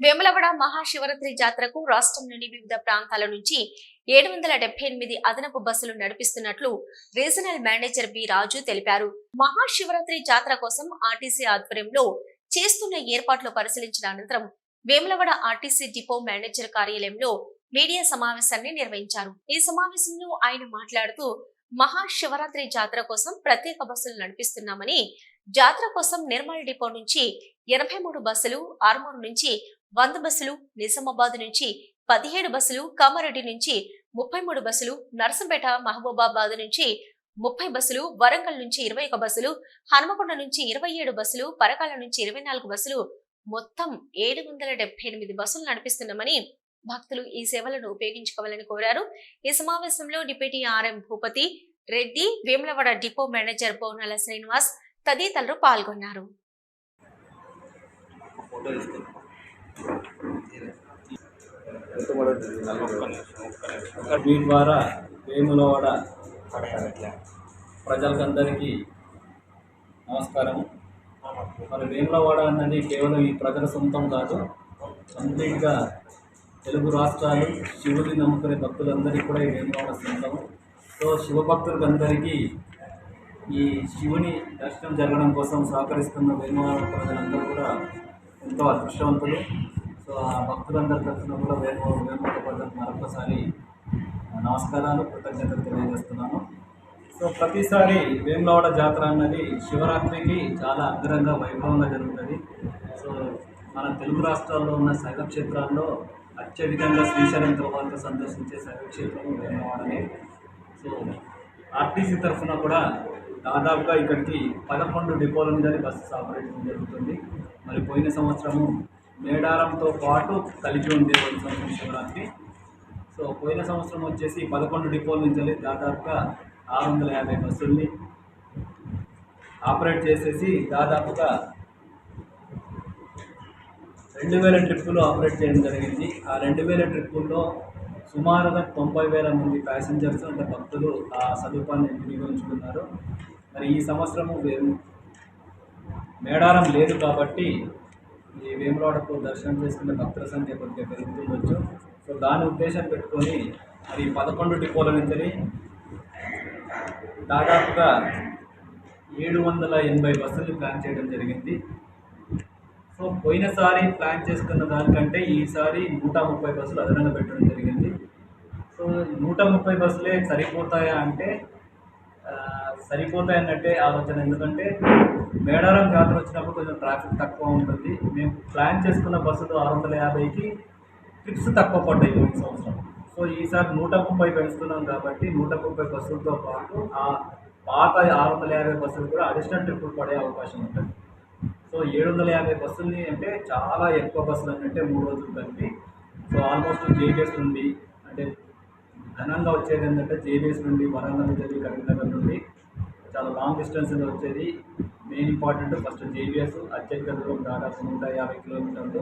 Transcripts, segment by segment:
వేములవాడ మహాశివరాత్రి జాతరకు రాష్ట్రంలోని వివిధ ప్రాంతాల నుంచి ఏడు వందల డెబ్బై ఎనిమిది అదనపు బస్సులు నడిపిస్తున్నట్లు రీజనల్ మేనేజర్ బి రాజు తెలిపారు. మహాశివరాత్రి జాతర కోసం ఆర్టీసీ ఆధ్వర్యంలో చేస్తున్న ఏర్పాట్లు పరిశీలించిన అనంతరం వేములవాడ ఆర్టీసీ డిపో మేనేజర్ కార్యాలయంలో మీడియా సమావేశాన్ని నిర్వహించారు. ఈ సమావేశంలో ఆయన మాట్లాడుతూ మహాశివరాత్రి జాతర కోసం ప్రత్యేక బస్సులు నడిపిస్తున్నామని జాతర కోసం నిర్మల్ డిపో నుంచి ఎనభై మూడు బస్సులు ఆర్మూర్ నుంచి వంద బస్సులు నిజామాబాద్ నుంచి పదిహేడు బస్సులు కామారెడ్డి నుంచి ముప్పై మూడు బస్సులు నర్సంపేట మహబూబాబాద్ నుంచి ముప్పై బస్సులు వరంగల్ నుంచి ఇరవై ఒక బస్సులు హనుమకొండ నుంచి ఇరవై ఏడు బస్సులు పరకాల నుంచి ఇరవై నాలుగు బస్సులు మొత్తం ఏడు వందల డెబ్బై ఎనిమిది బస్సులు నడిపిస్తున్నామని భక్తులు ఈ సేవలను ఉపయోగించుకోవాలని కోరారు. ఈ సమావేశంలో deputy RM Bhupathi Reddy Vemulawada depot manager Bonala Srinivas తదితరులు పాల్గొన్నారు. దీని ద్వారా వేములవాడ ప్రజలకందరికీ నమస్కారం మరి వేములవాడ అన్నది కేవలం ఈ ప్రజల సొంతం కాదు కంప్లీట్గా తెలుగు రాష్ట్రాలు శివుని నమ్ముకునే భక్తులందరికీ కూడా ఈ వేములవాడ సొంతం. సో శివభక్తులందరికీ ఈ శివుని దర్శనం జరగడం కోసం సహకరిస్తున్న వేములవాడ ప్రజలందరూ కూడా ఎంతో అదృష్టవంతులు సో ఆ భక్తులందరి తరఫున కూడా వేము వేణుగోపాల్ మరొకసారి నమస్కారాలు కృతజ్ఞతలు తెలియజేస్తున్నాను. సో ప్రతిసారి వేములవాడ జాతర అన్నది శివరాత్రికి చాలా అంగరంగ వైభవంగా జరుగుతుంది. సో మన తెలుగు రాష్ట్రాల్లో ఉన్న శైవ క్షేత్రాల్లో అత్యధికంగా శ్రీశైలం తర్వాత సందర్శించే శైవక్షేత్రం వేమవాడని సో ఆర్టీసీ తరఫున కూడా దాదాపుగా ఇక్కడికి పదకొండు డిపోల నుంచి బస్సు ఆపరేషన్ జరుగుతుంది. మరి పోయిన సంవత్సరము మేడారంతో పాటు కలిపి ఉంది పోయిన సంవత్సరం శివరాత్రి సో పోయిన సంవత్సరం వచ్చేసి పదకొండు డిపోల నుంచి దాదాపుగా ఆరు వందల యాభై బస్సుల్ని ఆపరేట్ చేసేసి దాదాపుగా రెండు వేల ట్రిప్పులు ఆపరేట్ చేయడం జరిగింది. ఆ రెండు వేల ట్రిప్పుల్లో సుమారుగా తొంభై వేల మంది ప్యాసింజర్స్ అంటే భక్తులు ఆ సదుపాయాన్ని వినియోగించుకున్నారు మరి ఈ సంవత్సరము వేము మేడారం లేదు కాబట్టి ఈ వేములవాడకు దర్శనం చేసుకునే భక్తుల సంఖ్య కొద్దిగా పెరుగుతుండొచ్చు సో దాని ఉద్దేశం పెట్టుకొని మరి పదకొండు డిపోల నుంచి దాదాపుగా ఏడు వందల ఎనభై బస్సులు ప్లాన్ చేయడం జరిగింది. సో పోయినసారి ప్లాన్ చేసుకున్న దానికంటే ఈసారి నూట ముప్పై బస్సులు అదనంగా పెట్టడం జరిగింది. సో నూట ముప్పై బస్సులే సరిపోతాయా అంటే సరిపోతాయి అన్నట్టే ఆలోచన. ఎందుకంటే మేడారం జాతర వచ్చినప్పుడు కొంచెం ట్రాఫిక్ తక్కువ ఉంటుంది. మేము ప్లాన్ చేసుకున్న బస్సులు ఆరు వందల యాభైకి ట్రిప్స్ తక్కువ పడ్డాయి పోయిన సంవత్సరం. సో ఈసారి నూట ముప్పై పెంచుతున్నాం కాబట్టి నూట ముప్పై బస్సులతో పాటు ఆ పాత ఆరు వందల యాభై బస్సులు కూడా అడిషనల్ ట్రిప్పులు పడే అవకాశం ఉంటుంది. సో ఏడు వందల యాభై బస్సుల్ని అంటే చాలా ఎక్కువ బస్సులు అంటే మూడు రోజులు కలిపి. సో ఆల్మోస్ట్ జేబీఎస్ నుండి అంటే ఘనంగా వచ్చేది ఏంటంటే జేబీఎస్ నుండి వరంగల్ నుండి కరీంనగర్ నుండి చాలా లాంగ్ డిస్టెన్స్ వచ్చేది. మెయిన్ ఇంపార్టెంట్ ఫస్ట్ జేబీఎస్ అత్యధిక దూరం దాదాపు నూట యాభై కిలోమీటర్లు.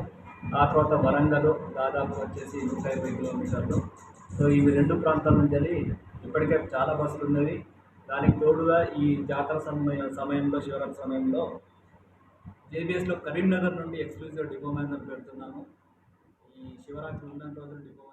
ఆ తర్వాత వరంగల్ దాదాపు వచ్చేసి నూట ఇరవై కిలోమీటర్లు. సో ఇవి రెండు ప్రాంతాల నుంచి ఇప్పటికే చాలా బస్సులు ఉన్నవి. దానికి తోడుగా ఈ జాతర సమయ సమయంలో శివరాత్రి సమయంలో జేబీఎస్లో కరీంనగర్ నుండి ఎక్స్క్లూజివ్ డిపో మేనేజర్ పెడుతున్నాము. ఈ శివరాత్రి ఉన్నంత రోజులు డిపో